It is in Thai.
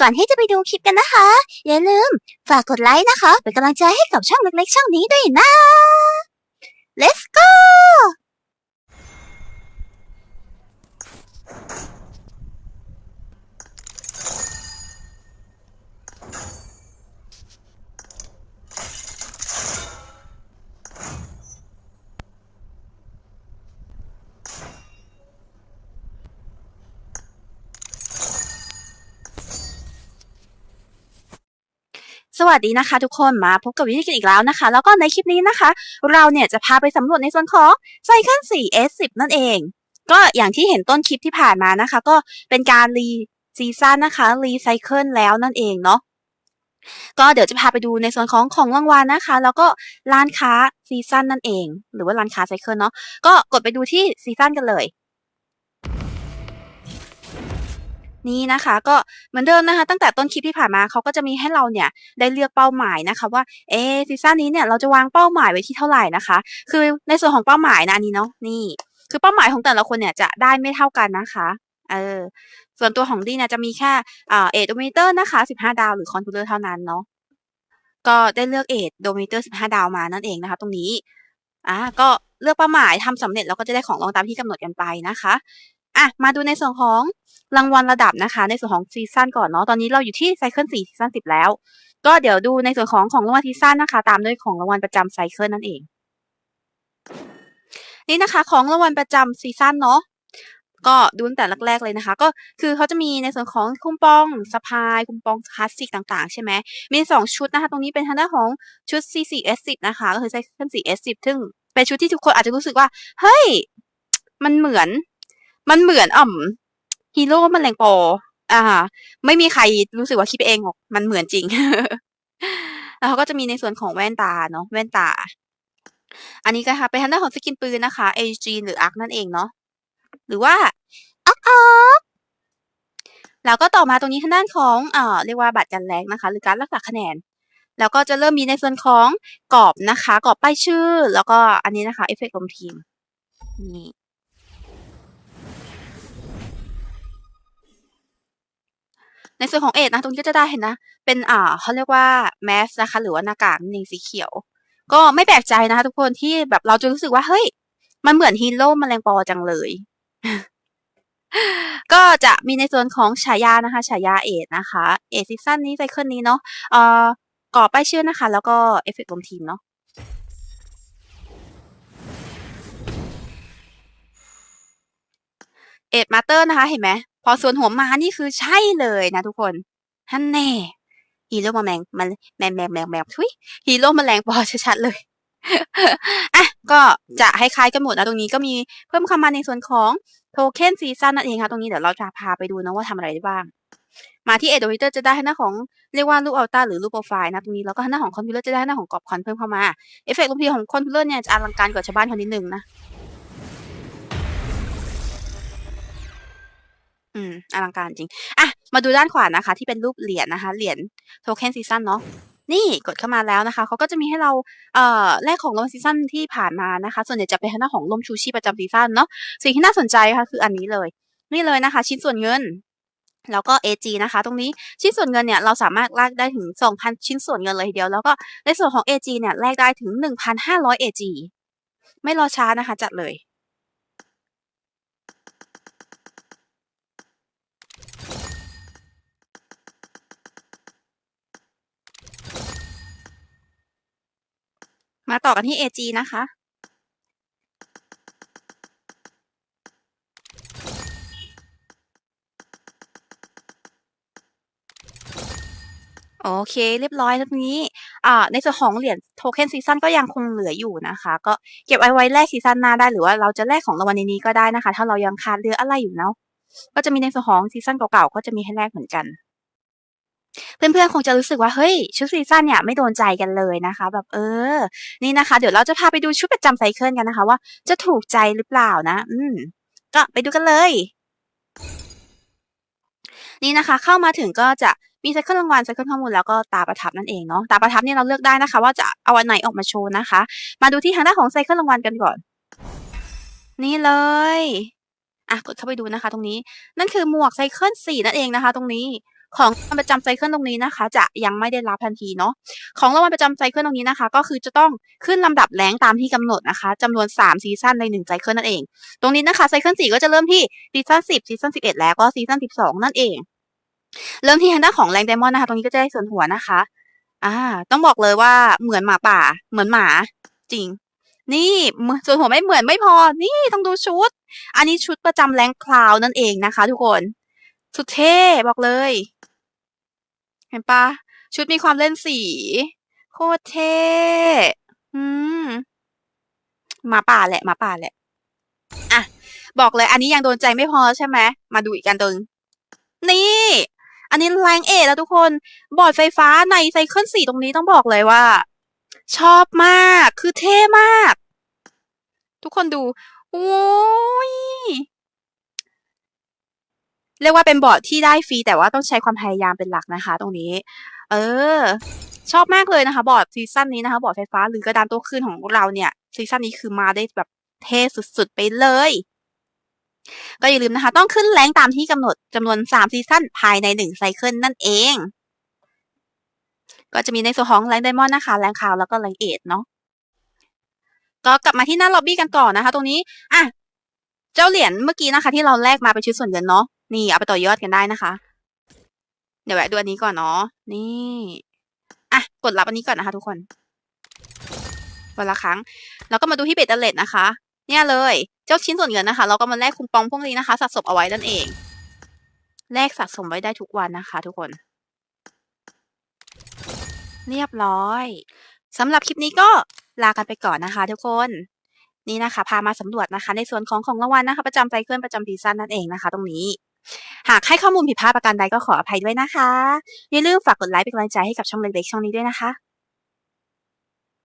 ก่อนที่จะไปดูคลิปกันนะคะ อย่าลืม ฝากกดไลค์นะคะ เป็นกำลังใจให้กับช่องเล็กๆช่องนี้ด้วยนะ let's go สวัสดีนะคะทุกคนมาพบกับวิธีกันอีกแล้วนะคะ แล้วก็ในคลิปนี้นะคะ เราเนี่ยจะพาไปสำรวจในส่วนของไซเคิล 4 S10 นั่นเอง ก็อย่างที่เห็นต้นคลิปที่ผ่านมานะคะ ก็เป็นการรีซีซั่นนะคะรีไซเคิลแล้วนั่นเองเนาะก็เดี๋ยวจะพาไปดูในส่วนของของรางวัลนะคะ แล้วก็ร้านค้าซีซั่นนั่นเอง หรือว่าร้านค้าไซเคิลเนาะก็กดไปดูที่ซีซั่นกันเลย นี่นะคะก็เหมือนเดิมนะคะ ตั้งแต่ต้นคลิปที่ผ่านมาเขาก็จะมีให้เราเนี่ยได้เลือกเป้าหมายนะคะ ว่าเอซีซั่นนี้เนี่ยเราจะวางเป้าหมายไว้ที่เท่าไหร่นะคะ คือในส่วนของเป้าหมายนะนี้เนาะนี่ คือเป้าหมายของแต่ละคนเนี่ยจะได้ไม่เท่ากันนะคะเออส่วนตัวของดีเนี่ยจะมีแค่เอทโดมิเตอร์นะคะ 15 ดาวหรือคอนทูเลอร์เท่านั้นเนาะก็ได้เลือกเอทโดมิเตอร์ 15 ดาวมานั่นเองนะคะ ตรงนี้อ่าก็เลือกเป้าหมายทำสำเร็จแล้วก็จะได้ของรางตามที่กำหนดกันไปนะคะ อะมาดูในส่วนของรางวัลระดับนะคะ ในส่วนของซีซั่นก่อนเนาะตอนนี้เราอยู่ที่ไซเคิล4ซีซั่น10แล้ว ก็เดี๋ยวดูในส่วนของของรางวัลซีซั่นนะคะ ตามด้วยของรางวัลประจำไซเคิลนั่นเอง นี่นะคะของรางวัลประจำซีซั่นเนาะก็ดูตั้งแต่แรกๆเลยนะคะ ก็คือเขาจะมีในส่วนของคุมปองสะพายคุมปองคลาสสิกต่างๆ ใช่ไหมมีสองชุดนะคะ ตรงนี้เป็นทางด้านของชุด C4S10 นะคะ ก็คือไซเคิล 4S10 ซึ่งเป็นชุดที่ทุกคนอาจจะรู้สึกว่า เฮ้ย มันเหมือน มันเหมือนอ่อมฮีโร่มันแรงปอ อ่า ไม่มีใครรู้สึกว่าคิดไปเองหรอก มันเหมือนจริง แล้วเขาก็จะมีในส่วนของแว่นตาเนาะ แว่นตา อันนี้ก็ค่ะ เป็นทางด้านของสกินปืนนะคะ AG หรือ ARC นั่นเองเนาะ หรือว่าอักอักแล้วก็ต่อมาตรงนี้ทางด้านของเอ่อเรียกว่าบัตรกันแรงนะคะ หรือการรักษาคะแนน แล้วก็จะเริ่มมีในส่วนของกรอบนะคะ กรอบป้ายชื่อ แล้วก็อันนี้นะคะเอฟเฟกต์ลมทีม นี่ ในส่วนของเอ็ดนะตรงนี้ก็จะได้เห็นนะ เป็นอ่าเขาเรียกว่าแมสนะคะ หรือว่าหน้ากากนั่งสีเขียว ก็ไม่แปลกใจนะคะ ทุกคนที่แบบเราจะรู้สึกว่าเฮ้ย มันเหมือนฮีโร่แมลงปอจังเลย ก็จะมีในส่วนของฉายานะคะฉายาเอ็ดนะคะ เอ็ดซีซั่นนี้ไซเคิลนี้เนาะเอ่อก่อป้ายชื่อนะคะ แล้วก็เอฟเฟกต์ลมทีมเนาะเอ็ดมาเตอร์นะคะ เห็นไหม พอส่วนหัวมานี่คือใช่เลยนะทุกคนฮันแน่ฮีโร่มาแมงมันแมงแมงแมงแมงทุยฮีโร่มาแรงปอชัดๆเลยอะก็จะคล้ายๆกันหมดนะตรงนี้ก็มีเพิ่มเข้ามาในส่วนของโทเค็นซีซันนั่นเองค่ะตรงนี้เดี๋ยวเราจะพาไปดูนะว่าทำอะไรได้บ้าง มาที่เอดโดมิเตอร์จะได้หน้าของเรียกว่ารูปอัลต้าหรือรูปโปรไฟล์นะตรงนี้แล้วก็หน้าของคอมพิวเตอร์จะได้หน้าของกรอบคอนเพิ่มเข้ามาเอฟเฟกต์รูปพีของคอมพิวเตอร์เนี่ยจะอลังการกว่าชาวบ้านคนนิดนึงนะ อืม อลังการจริง อะ มาดูด้านขวานะคะ ที่เป็นรูปเหรียญนะคะ เหรียญโทเค็นซีซันเนาะนี่กดเข้ามาแล้วนะคะ เขาก็จะมีให้เราเอ่อแลกของรางวัลซีซั่นที่ผ่านมานะคะ ส่วนใหญ่จะเป็นทางด้านของร่มชูชีพประจำซีซั่นเนาะสิ่งที่น่าสนใจค่ะคืออันนี้เลย นี่เลยนะคะ ชิ้นส่วนเงิน แล้วก็ AG นะคะ ตรงนี้ชิ้นส่วนเงินเนี่ยเราสามารถแลกได้ถึง 2,000 ชิ้นส่วนเงินเลยทีเดียว แล้วก็ในส่วนของ AG เนี่ยแลกได้ถึง 1,500 AG ไม่รอช้านะคะ จัดเลย มาต่อกันที่ AG นะคะ โอเค เรียบร้อยแล้วนี้ อ่า ในส่วนของเหรียญโทเค็นซีซันก็ยังคงเหลืออยู่นะคะ ก็เก็บไว้ไว้แลกซีซันหน้าได้หรือว่าเราจะแลกของรางวัลในนี้ก็ได้นะคะ ถ้าเรายังขาดเหลืออะไรอยู่เนาะก็จะมีในส่วนของซีซันเก่าๆก็จะมีให้แลกเหมือนกัน เพื่อนๆคงจะรู้สึกว่าเฮ้ยชุดซีซั่นเนี่ยไม่โดนใจกันเลยนะคะ แบบเออ นี่นะคะ เดี๋ยวเราจะพาไปดูชุดประจำไซเคิลกันนะคะ ว่าจะถูกใจหรือเปล่านะ อืม ก็ไปดูกันเลย นี่นะคะ เข้ามาถึงก็จะมีไซเคิลรางวัลไซเคิลข้อมูลแล้วก็ตาประทับนั่นเองเนาะตาประทับเนี่ยเราเลือกได้นะคะ ว่าจะเอาอันไหนออกมาโชว์นะคะ มาดูที่ทางด้านของไซเคิลรางวัลกันก่อน นี่เลยอะกดเข้าไปดูนะคะ ตรงนี้นั่นคือหมวกไซเคิลสี่นั่นเองนะคะ ตรงนี้ ของรางวัลประจำไซเคิลตรงนี้นะคะ จะยังไม่ได้รับทันทีเนาะของรางวัลประจำไซเคิลตรงนี้นะคะ ก็คือจะต้องขึ้นลำดับแรงตามที่กำหนดนะคะจำนวน 3 ซีซั่นใน1ไซเคิลนั่นเอง ตรงนี้นะคะไซเคิล4ก็จะเริ่มที่ซีซั่น10ซีซั่น11 แล้วก็ซีซั่น12 นั่นเอง เริ่มที่ทางด้านของแรงไดมอนด์นะคะ ตรงนี้ก็จะได้ส่วนหัวนะคะอ่าต้องบอกเลยว่าเหมือนหมาป่า เหมือนหมาจริง นี่ส่วนหัวไม่เหมือนไม่พอ นี่ต้องดูชุด อันนี้ชุดประจำแรงคลาวนั่นเองนะคะ ทุกคน สุดเท่บอกเลย เห็นปะชุดมีความเล่นสี โคตรเท่อืมหมาป่าแหละหมาป่าแหละ อะ บอกเลย อันนี้ยังโดนใจไม่พอใช่ไหมมาดูอีกกันตรงนี่ อันนี้แรงเอทแล้วทุกคน บอร์ดไฟฟ้าในไซเคิลสี่ตรงนี้ต้องบอกเลยว่า ชอบมาก คือเท่มาก ทุกคนดูโอ้ย เรียกว่าเป็นบอร์ดที่ได้ฟรีแต่ว่าต้องใช้ความพยายามเป็นหลักนะคะ ตรงนี้ เออ ชอบมากเลยนะคะ บอร์ดซีซั่นนี้นะคะ บอร์ดไฟฟ้าหรือกระดานโตัวขึ้นของเราเนี่ยซีซั่นนี้คือมาได้แบบเท่สุดๆไปเลย ก็อย่าลืมนะคะ ต้องขึ้นแรงตามที่กำหนดจำนวน 3 ซีซั่นภายใน 1 ไซเคิลนั่นเอง ก็จะมีในส่วนของแรงไดมอนด์นะคะ แรงคาวแล้วก็แรงเอทเนาะก็กลับมาที่หน้าล็อบบี้กันต่อนะคะ ตรงนี้ อะ เจ้าเหรียญเมื่อกี้นะคะ ที่เราแลกมาเป็นชุดส่วนเงินเนาะ นี่เอาไปต่อยอดกันได้นะคะ เดี๋ยวแวะดูอันนี้ก่อนเนาะนี่อะกดรับอันนี้ก่อนนะคะ ทุกคนวันละครั้ง แล้วก็มาดูที่เบตเตอร์เลตนะคะ เนี่ยเลย เจ้าชิ้นส่วนเงินนะคะ เราก็มาแลกคูปองพวกนี้นะคะสะสมเอาไว้นั่นเองแลกสะสมไว้ได้ทุกวันนะคะ ทุกคน เรียบร้อยสำหรับคลิปนี้ก็ลากันไปก่อนนะคะ ทุกคนนี่นะคะ พามาสำรวจนะคะ ในส่วนของของรางวัลนะคะ ประจำไซเคิลประจำซีซั่นนั่นเองนะคะ ตรงนี้ หากให้ข้อมูลผิดพลาดประการใดก็ขออภัยด้วยนะคะ อย่าลืมฝากกดไลค์เป็นกำลังใจให้กับช่องเล็กๆช่องนี้ด้วยนะคะ